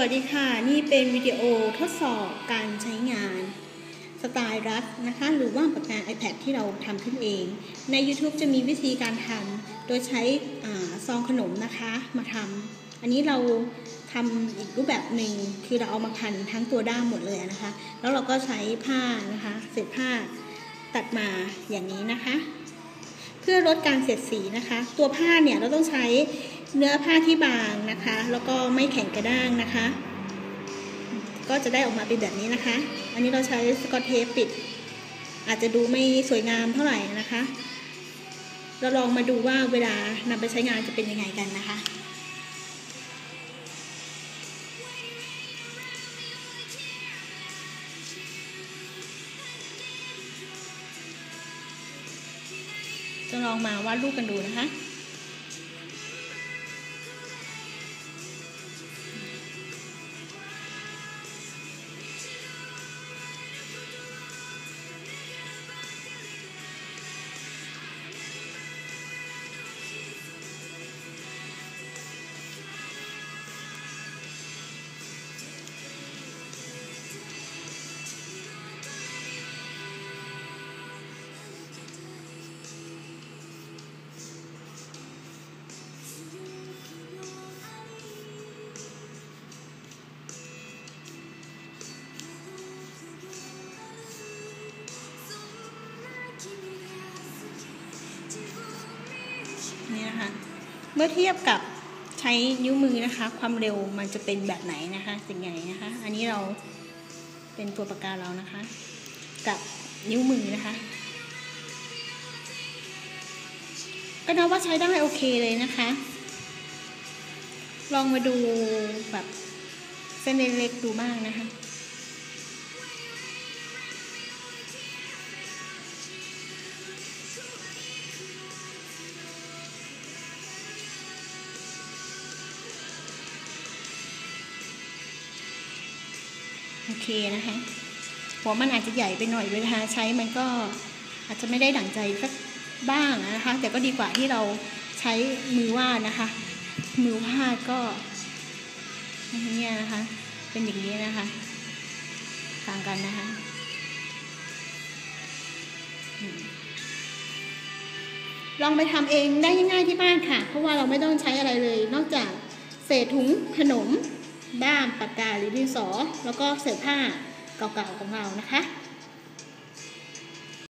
วัสดีค่ะ นี่เป็นวิดีโอทดสอบการใช้งานสไตล์รัดนะคะ หรือว่าปากกา iPad ที่เราทำขึ้นเอง ใน YouTube จะมีวิธีการทำโดยใช้ซองขนมนะคะมาทำอันนี้เราทำอีกรูปแบบหนึ่งคือเราเอามาพันทั้งตัวด้ามหมดเลยนะคะ แล้วเราก็ใช้ผ้านะคะเศษผ้าตัดมาอย่างนี้นะคะ เพื่อลดการเสียดสีนะคะ ตัวผ้าเนี่ยเราต้องใช้ เนื้อผ้าที่บางนะคะ แล้วก็ไม่แข็งกระด้างนะคะ ก็จะได้ออกมาเป็นแบบนี้นะคะ อันนี้เราใช้สกอตเทปปิด อาจจะดูไม่สวยงามเท่าไหร่นะคะ เราลองมาดูว่าเวลานำไปใช้งานจะเป็นยังไงกันนะคะจะลองมาวาดรูปกันดูนะคะ นี่นะคะ เมื่อเทียบกับใช้นิ้วมือนะคะ ความเร็วมันจะเป็นแบบไหนนะคะสิ่งไงนะคะ อันนี้เราเป็นตัวปากกาเรานะคะ กับนิ้วมือนะคะ ก็นับว่าใช้ได้โอเคเลยนะคะ ลองมาดูแบบเส้นเล็กๆดูบ้างนะคะ โอเคนะคะ หัวมันอาจจะใหญ่ไปหน่อยเวลาใช้มันก็อาจจะไม่ได้ดั่งใจสักบ้างนะคะ แต่ก็ดีกว่าที่เราใช้มือวาดนะคะ มือวาดก็เนี่ยนะคะ เป็นอย่างนี้นะคะ ต่างกันนะคะลองไปทำเองได้ง่ายที่บ้านค่ะ เพราะว่าเราไม่ต้องใช้อะไรเลย นอกจากเศษถุงขนม ด้ามปากกาหรือดินสอ แล้วก็เสื้อผ้าเก่าๆของเรานะคะ